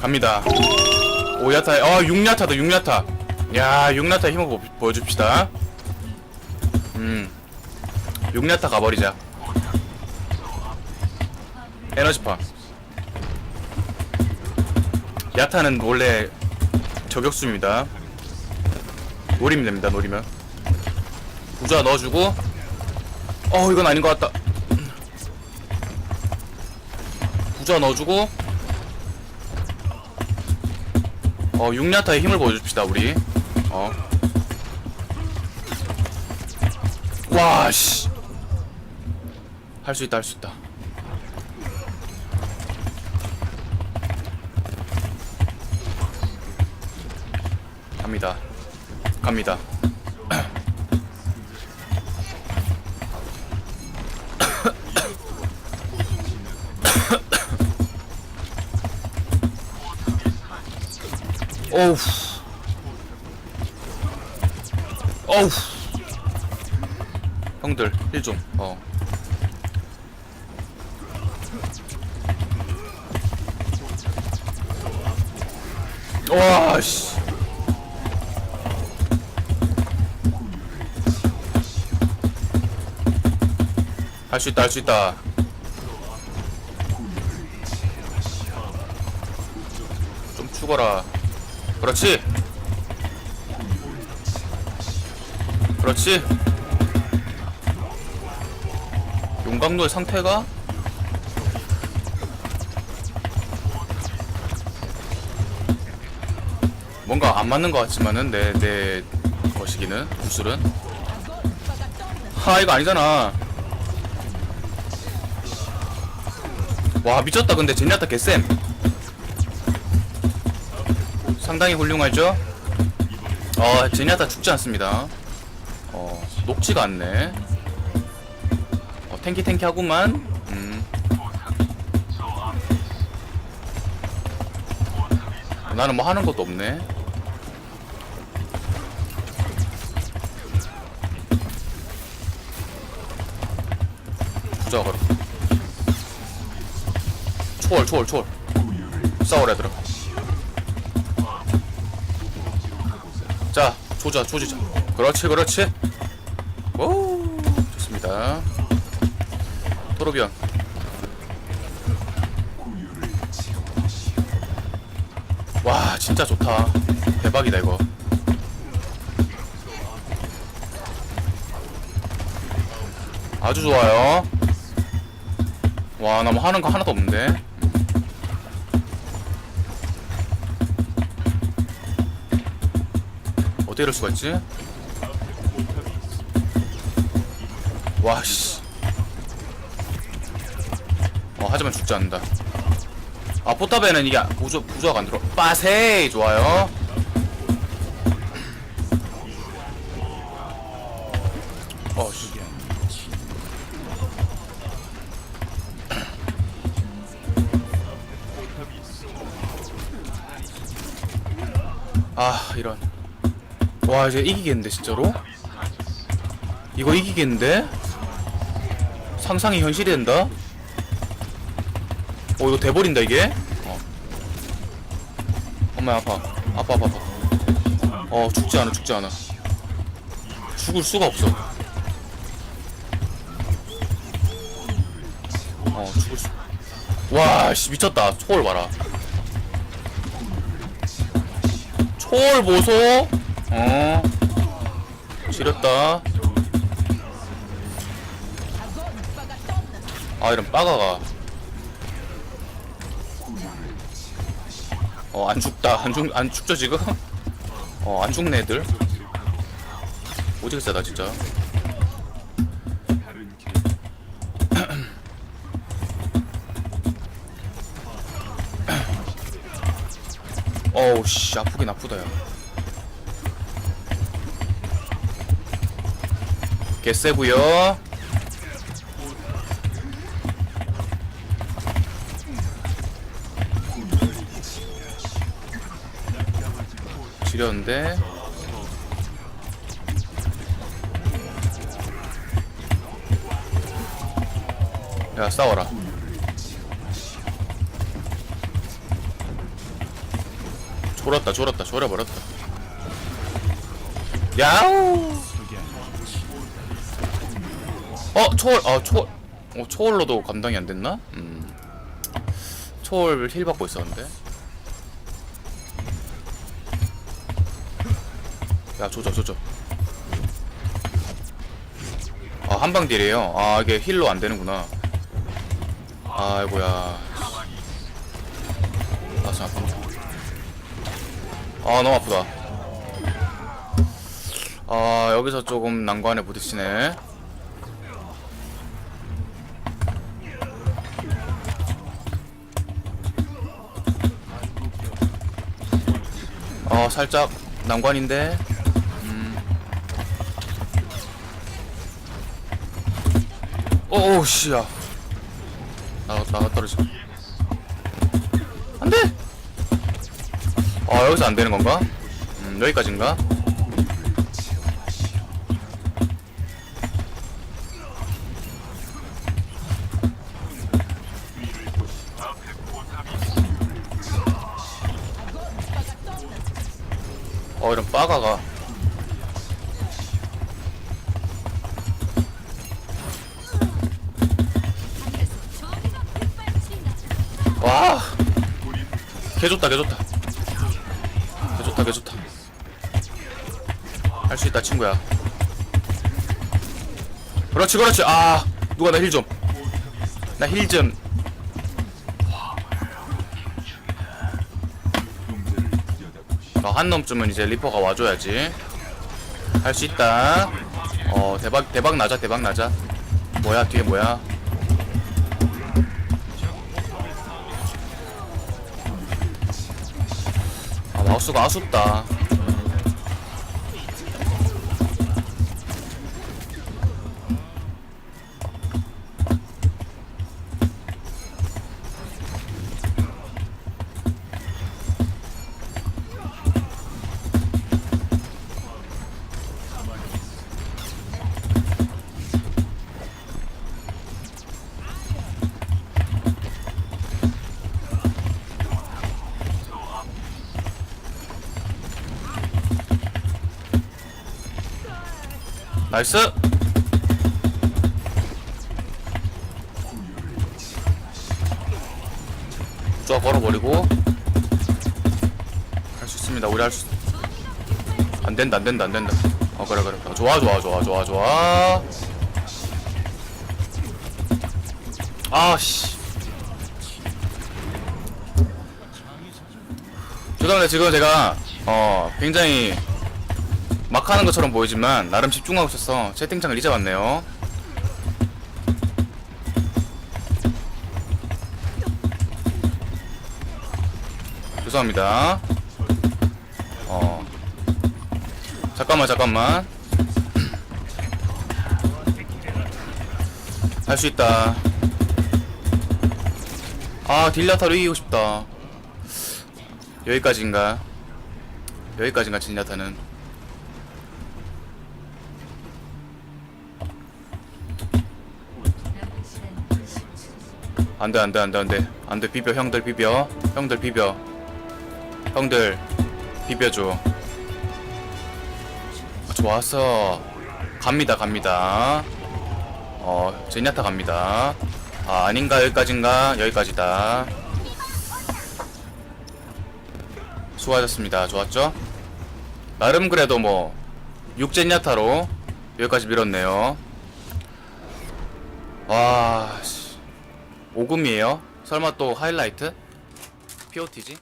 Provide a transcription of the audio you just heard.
갑니다. 오야타, 어, 6야타다, 6야타. 야, 6야타 힘을 보, 보여줍시다. 음. 6야타 가버리자. 에너지파. 야타는 원래 저격수입니다. 노리면 됩니다, 노리면. 부자 넣어주고. 어, 이건 아닌 것 같다. 부자 넣어주고. 어, 6냐타의 힘을 보여줍시다, 우리. 어. 와, 씨. 할 수 있다, 할 수 있다. 갑니다. 갑니다. 어우. 어우. 형들, 힐 좀. 어. 와, 씨. 할 수 있다, 할 수 있다. 좀 죽어라. 그렇지. 그렇지. 용광로의 상태가 뭔가 안 맞는 것 같지만은 내 내 거시기는 구슬은 하 이거 아니잖아. 와 미쳤다 근데 제니아타 개쌤 상당히 훌륭하죠? 어 제니아타 죽지 않습니다. 어 녹지가 않네. 어 탱키 탱키 하구만. 음. 나는 뭐 하는 것도 없네. 부자 걸어 초월 초월 초월. 싸워라 얘들아 자 조자 조지자. 그렇지 그렇지. 오 좋습니다. 토로비언. 와 진짜 좋다. 대박이다 이거. 아주 좋아요. 와 나 뭐 하는 거 하나도 없는데 어떻게 이럴 수가 있지? 와, 씨. 어, 하지만 죽지 않는다. 아, 포탑에는 이게 부조, 부조가 안 들어. 빠세이! 좋아요. 어, 씨. 아, 이런. 와 이제 이기겠는데 진짜로? 이거 이기겠는데? 상상이 현실이 된다? 어 이거 돼버린다 이게? 어. 엄마 아파 아파 아파 아파 어 죽지 않아 죽지 않아 죽을 수가 없어 어 죽을 수 와씨 미쳤다 초월 봐라 초월 보소 어 지렸다. 아 이런 빠가가. 어 안 죽다. 안 죽 안 죽죠 지금? 어 안 죽네 애들. 오지게 세다 진짜. 어우 씨 아프긴 아프다 야 개쎄구요. 지렸는데. 야 싸워라. 졸았다 졸았다. 졸여버렸다. 야우! 어 초월 아 초월 어 초월로도 감당이 안 됐나? 음. 초월 힐 받고 있었는데. 야 조져 조져. 아 한방 딜이에요. 아 이게 힐로 안 되는구나. 아이고야. 가슴 아프네 아 너무 아프다. 아 여기서 조금 난관에 부딪히네 어 살짝 난관인데 음. 오오 씨야 나가 나가 떨어져 안돼 아 여기서 안 되는 건가? 음 여기까지인가? 어 이런 빠가가. 와. 개좋다 개좋다. 개좋다 개좋다. 할 수 있다 친구야. 그렇지 그렇지. 아 누가 나 힐 좀. 나 힐 좀 어, 한 놈쯤은 이제 리퍼가 와줘야지. 할 수 있다. 어 대박 대박 나자 대박 나자. 뭐야 뒤에 뭐야? 아 마우스가 아쉽다 나이스. 쫙 걸어버리고. 할 수 있습니다. 우리 할수 안된다 안된다 안된다. 어 그래 그래. 그래. 좋아 좋아 좋아 좋아 좋아. 아씨. 죄송합니다. 지금 제가 어 굉장히 막 하는 것처럼 보이지만 나름 집중하고 있어서 채팅창을 잊어봤네요. 죄송합니다. 어. 잠깐만, 잠깐만. 할 수 있다. 아, 딜라타로 이기고 싶다. 여기까지인가? 여기까지인가, 딜라타는. 안돼 안돼 안돼 안돼. 안돼 비벼 형들 비벼. 형들 비벼. 형들 비벼줘. 아, 좋았어. 갑니다 갑니다. 어 제니아타 갑니다. 아 아닌가 여기까지인가? 여기까지다. 수고하셨습니다. 좋았죠? 나름 그래도 뭐 6제니아타로 여기까지 밀었네요. 와 씨. 오금이에요? 설마 또 하이라이트? POT지?